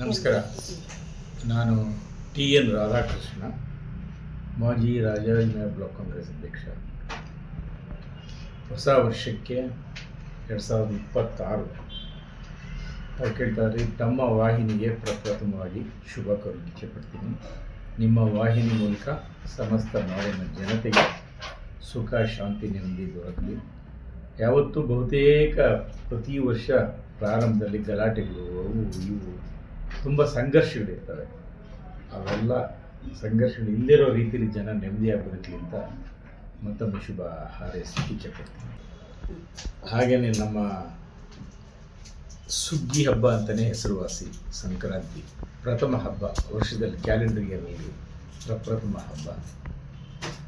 ನಮಸ್ಕಾರ. ನಾನು T N Radhakrishna, ಮಾಜಿ ರಾಜಾಜಿನಗರ ಬ್ಲಾಕ್ ಕಾಂಗ್ರೆಸ್ ಅಧ್ಯಕ್ಷ. ಹೊಸ ವರ್ಷಕ್ಕೆ ಎರಡು ಸಾವಿರದ ಇಪ್ಪತ್ತಾರು ಕೇಳ್ತಾರೆ, ತಮ್ಮ ವಾಹಿನಿಗೆ ಪ್ರಪ್ರಥಮವಾಗಿ ಶುಭ ಕೋರಲಿಕ್ಕೆ ಪಡ್ತೀನಿ. ನಿಮ್ಮ ವಾಹಿನಿ ಮೂಲಕ ಸಮಸ್ತ ನಾಡಿನ ಜನತೆಗೆ ಸುಖ, ಶಾಂತಿ, ನೆಮ್ಮದಿ ದೊರಕಲಿ. ಯಾವತ್ತೂ ಬಹುತೇಕ ಪ್ರತಿ ವರ್ಷ ಪ್ರಾರಂಭದಲ್ಲಿ ಗಲಾಟೆಗಳು, ಅವು ಇವು. ತುಂಬ ಸಂಘರ್ಷಗಳಿರ್ತವೆ ಅವೆಲ್ಲ ಸಂಘರ್ಷಗಳು ಇಲ್ಲದಿರೋ ರೀತಿಯಲ್ಲಿ ಜನ ನೆಮ್ಮದಿಯಾಗಿ ಅಂತ ಮತ್ತೊಮ್ಮೆ ಶುಭ ಹಾರೈಸಿ ಇಚ್ಛೆ ಪಡ್ತೀನಿ ಹಾಗೆಯೇ ನಮ್ಮ ಸುಗ್ಗಿ ಹಬ್ಬ ಅಂತಲೇ ಹೆಸರುವಾಸಿ ಸಂಕ್ರಾಂತಿ. ಪ್ರಥಮ ಹಬ್ಬ, ವರ್ಷದಲ್ಲಿ ಕ್ಯಾಲೆಂಡರ್ ಇಯರ್ನಲ್ಲಿ ಪ್ರಪ್ರಥಮ ಹಬ್ಬ.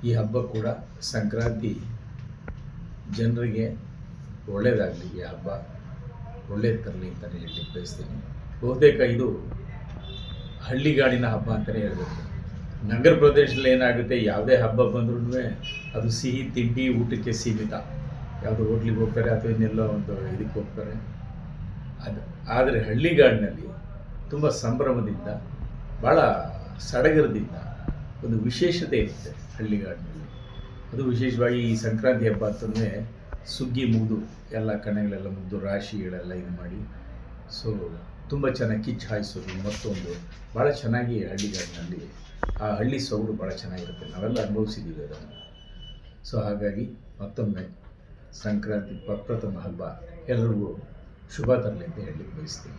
ಈ ಹಬ್ಬ ಕೂಡ ಸಂಕ್ರಾಂತಿ ಜನರಿಗೆ ಒಳ್ಳೆಯದಾಗಲಿ ಈ ಹಬ್ಬ. ಒಳ್ಳೇದು ತರಲಿ ಅಂತಲೇ ಹೇಳಿ ಬಯಸ್ತೀನಿ. ಬಹುತೇಕ ಇದು ಹಳ್ಳಿಗಾಡಿನ ಹಬ್ಬ ಅಂತಲೇ ಹೇಳಬೇಕು. ನಗರ ಪ್ರದೇಶದಲ್ಲಿ ಏನಾಗುತ್ತೆ, ಯಾವುದೇ ಹಬ್ಬ ಬಂದ್ರೂ ಅದು ಸಿಹಿ ತಿಂಡಿ ಊಟಕ್ಕೆ ಸೀಮಿತ. ಯಾವುದೋ ಹೋಟ್ಲಿಗೆ ಹೋಗ್ತಾರೆ ಅಥವಾ ಇನ್ನೆಲ್ಲೋ ಒಂದು ಇದಕ್ಕೆ ಹೋಗ್ತಾರೆ. ಅದು, ಆದರೆ ಹಳ್ಳಿಗಾಡಿನಲ್ಲಿ ತುಂಬ ಸಂಭ್ರಮದಿಂದ ಭಾಳ ಸಡಗರದಿಂದ ಒಂದು ವಿಶೇಷತೆ ಇರುತ್ತೆ ಹಳ್ಳಿಗಾಡಿನಲ್ಲಿ. ಅದು ವಿಶೇಷವಾಗಿ ಈ ಸಂಕ್ರಾಂತಿ ಹಬ್ಬ ಅಂತಂದರೆ ಸುಗ್ಗಿ ಮುಗಿದು ಎಲ್ಲ ಕಣಗಳೆಲ್ಲ ಮುಗಿದು ರಾಶಿಗಳೆಲ್ಲ ಇದು ಮಾಡಿ. ಸೊ ತುಂಬ ಚೆನ್ನಾಗಿ ಕಿಚ್ಚು ಹಾಯಿಸೋದು ಮತ್ತೊಂದು ಭಾಳ ಚೆನ್ನಾಗಿ ಹಳ್ಳಿಗಾಡಿನಲ್ಲಿ ಆ ಹಳ್ಳಿ ಸೊಗಡು ಭಾಳ ಚೆನ್ನಾಗಿರುತ್ತೆ. ನಾವೆಲ್ಲ ಅನುಭವಿಸಿದ್ದೀವಿ ಅದನ್ನು. ಸೊ ಹಾಗಾಗಿ ಮತ್ತೊಮ್ಮೆ ಸಂಕ್ರಾಂತಿ, ಪ್ರಪ್ರಥಮ ಹಬ್ಬ ಎಲ್ರಿಗೂ ಶುಭ ತರಲಿ ಅಂತ ಹೇಳಲಿಕ್ಕೆ ಬಯಸ್ತೀನಿ